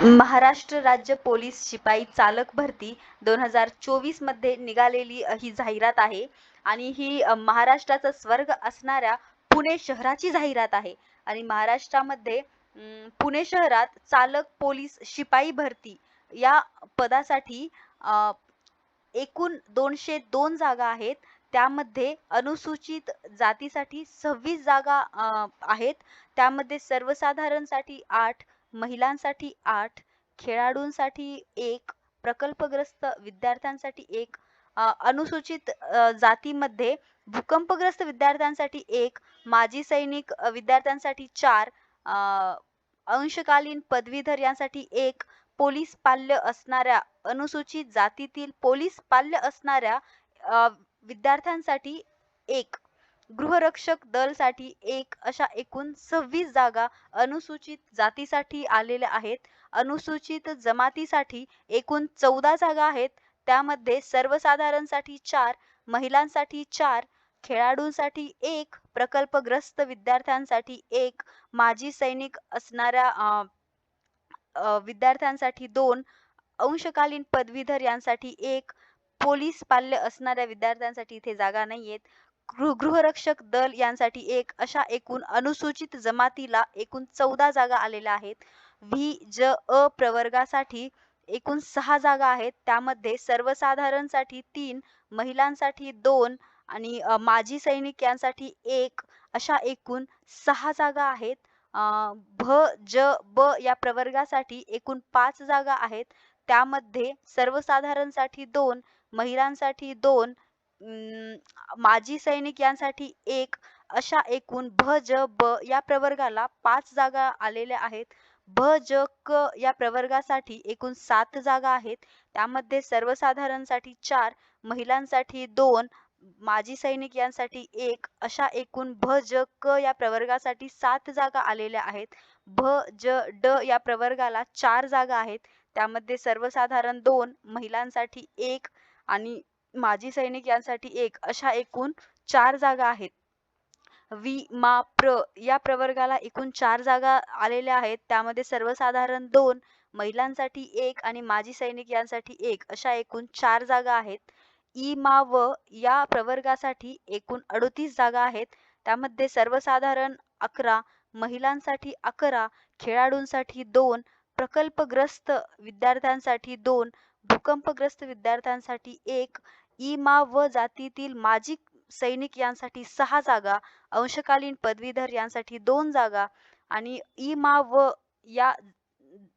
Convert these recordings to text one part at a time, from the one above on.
महाराष्ट्र राज्य पोलीस शिपाई चालक भरती दोन हजार चोवीसमध्ये निघालेली ही जाहिरात आहे. आणि ही महाराष्ट्राचा स्वर्ग असणाऱ्या पुणे शहराची जाहिरात आहे. आणि महाराष्ट्रामध्ये पुणे शहरात चालक पोलीस शिपाई भरती या पदासाठी एकूण दोनशे दोन जागा आहेत. त्यामध्ये अनुसूचित जातीसाठी सव्वीस जागा आहेत. त्यामध्ये सर्वसाधारणसाठी आठ महिलांसाठी आठ खेळाडूंसाठी एक प्रकल्पग्रस्त विद्यार्थ्यांसाठी एक अनुसूचित जातीमध्ये भूकंपग्रस्त विद्यार्थ्यांसाठी एक माजी सैनिक विद्यार्थ्यांसाठी चार अंशकालीन पदवीधर यांसाठी एक पोलीस पाल्य असणाऱ्या अनुसूचित जातीतील पोलीस पाल्य असणाऱ्या विद्यार्थ्यांसाठी एक. गृहरक्षक दलसाठी एक अशा एकूण सव्वीस जागा अनुसूचित जातीसाठी आलेल्या आहेत. अनुसूचित जमातीसाठी एकूण चौदा जागा आहेत. त्यामध्ये सर्वसाधारणसाठी चार महिलांसाठी चार खेळाडूंसाठी एक प्रकल्पग्रस्त विद्यार्थ्यांसाठी एक माजी सैनिक असणाऱ्या विद्यार्थ्यांसाठी दोन अंशकालीन पदवीधर यांसाठी एक पोलीस पाल्य असणाऱ्या विद्यार्थ्यांसाठी इथे जागा नाहीयेत. गृह गृहरक्षक दल यांसाठी एक अशा एकूण अनुसूचित जमातीला एकूण चौदा जागा आलेल्या आहेत. व्ही ज अ प्रवर्गासाठी एकूण सहा जागा आहेत. त्यामध्ये सर्वसाधारणसाठी तीन महिलांसाठी दोन आणि माजी सैनिक यांसाठी एक अशा एकूण सहा जागा आहेत. भ ज ब या प्रवर्गासाठी एकूण पाच जागा आहेत. त्यामध्ये सर्वसाधारणसाठी दोन महिलांसाठी दोन माजी सैनिक यांसाठी एक अशा एकूण भ ज ब या प्रवर्गाला पाच जागा आलेल्या आहेत. भ ज क या प्रवर्गासाठी एकूण सात जागा आहेत. त्यामध्ये सर्वसाधारणसाठी चार महिलांसाठी दोन माजी सैनिक यांसाठी एक अशा एकूण भ ज क या प्रवर्गासाठी सात जागा आलेल्या आहेत. भ ज ड या प्रवर्गाला चार जागा आहेत. त्यामध्ये सर्वसाधारण दोन महिलांसाठी एक आणि माजी सैनिक यांसाठी एक अशा एकूण चार जागा आहेत. वि मा प्र या प्रवर्गाला एकूण चार जागा आलेल्या आहेत. त्यामध्ये सर्वसाधारण दोन महिलांसाठी एक आणि माजी सैनिक यांसाठी एक अशा एकूण चार जागा आहेत. इ मा व या प्रवर्गासाठी एकूण अडोतीस जागा आहेत. त्यामध्ये सर्वसाधारण अकरा महिलांसाठी अकरा खेळाडूंसाठी दोन प्रकल्पग्रस्त विद्यार्थ्यांसाठी दोन भूकंपग्रस्त विद्यार्थ्यांसाठी एक इमा व जातीतील माजी सैनिक यांसाठी सहा जागा अंशकालीन पदवीधर यांसाठी दोन जागा आणि इमा व या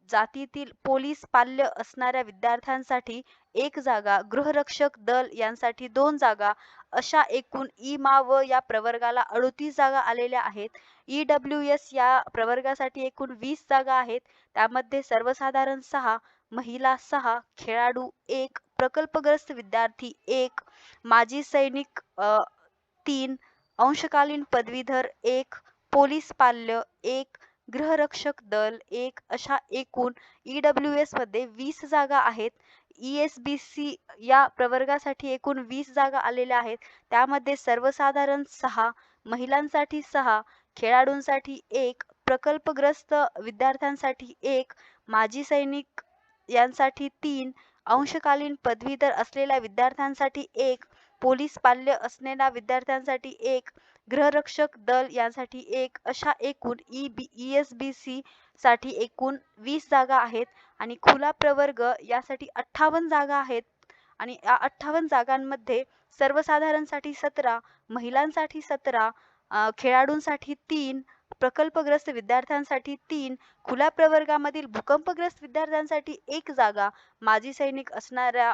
जातीतील पोलीस पाल्य असणाऱ्या विद्यार्थ्यांसाठी एक जागा गृहरक्षक दल यांसाठी दोन जागा अशा एकूण इ मा व या प्रवर्गाला अडोतीस जागा आलेल्या आहेत. ई डब्ल्यू एस या प्रवर्गासाठी एकूण वीस जागा आहेत. त्यामध्ये सर्वसाधारण सहा महिला सहा खेळाडू एक प्रकल्पग्रस्त विद्यार्थी एक माजी सैनिक तीन अंशकालीन पदवीधर एक पोलीस पाल्य एक गृहरक्षक दल एक अशा एकूण ई डब्ल्यू एसमध्ये वीस जागा आहेत. ई एस बी सी या प्रवर्गासाठी एकूण वीस जागा आलेल्या आहेत. त्यामध्ये सर्वसाधारण सहा महिलांसाठी सहा खेळाडूंसाठी एक प्रकल्पग्रस्त विद्यार्थ्यांसाठी एक माजी सैनिक यांसाठी तीन अंशकालीन पदवीधर असलेल्या विद्यार्थ्यांसाठी एक पोलीस पाल्य असलेल्या विद्यार्थ्यांसाठी एक गृहरक्षक दल यांसाठी एक अशा एकूण E B E S B C साठी एकूण वीस जागा आहेत आणि खुला प्रवर्ग यासाठी अठ्ठावन्न जागा आहेत आणि या अठ्ठावन्न जागांमध्ये सर्वसाधारणसाठी सतरा महिलांसाठी सतरा खेळाडूंसाठी तीन प्रकल्पग्रस्त विद्यार्थ्यांसाठी तीन खुल्या प्रवर्गामधील भूकंपग्रस्त विद्यार्थ्यांसाठी एक जागा माजी सैनिक असणाऱ्या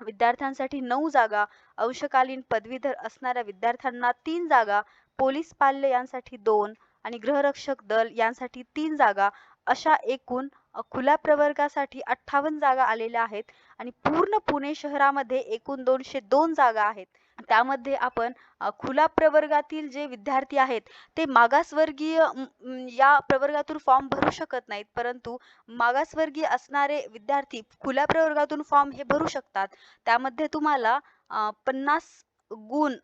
विद्यार्थ्यांसाठी नऊ जागा अंशकालीन पदवीधर असणाऱ्या विद्यार्थ्यांना तीन जागा पोलीस पाल्य यांसाठी दोन आणि गृहरक्षक दल यांसाठी तीन जागा अशा एकूण खुल्या प्रवर्गासाठी अठ्ठावन्न जागा आलेल्या आहेत आणि पूर्ण पुणे शहरामध्ये एकूण दोनशे दोन जागा आहेत. त्यामध्ये आपण खुला प्रवर्गातील जे विद्यार्थी आहेत ते मागासवर्गीय या प्रवर्गातून फॉर्म भरू शकत नाहीत. परंतु मागासवर्गीय असणारे विद्यार्थी खुल्या प्रवर्गातून फॉर्म हे भरू शकतात. त्यामध्ये तुम्हाला पन्नास गुण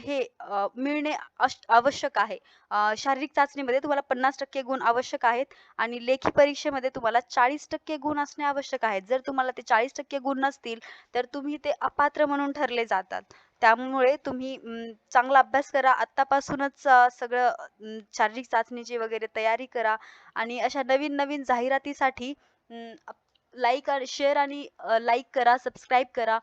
हे मिळणे अश आवश्यक आहे. शारीरिक चाचणीमध्ये तुम्हाला 50% गुण आवश्यक आहेत आणि लेखी परीक्षेमध्ये तुम्हाला 40% गुण असणे आवश्यक आहेत जर तुम्हाला ते 40% गुण नसतील, तर तुम्ही ते अपात्र म्हणून ठरले जातात. त्यामुळे तुम्ही चांगला अभ्यास करा. आत्तापासूनच सगळं शारीरिक चाचणीची वगैरे तयारी करा आणि अशा नवीन-नवीन जाहिरातीसाठी लाईक आणि शेअर आणि लाईक करा, सबस्क्राईब करा.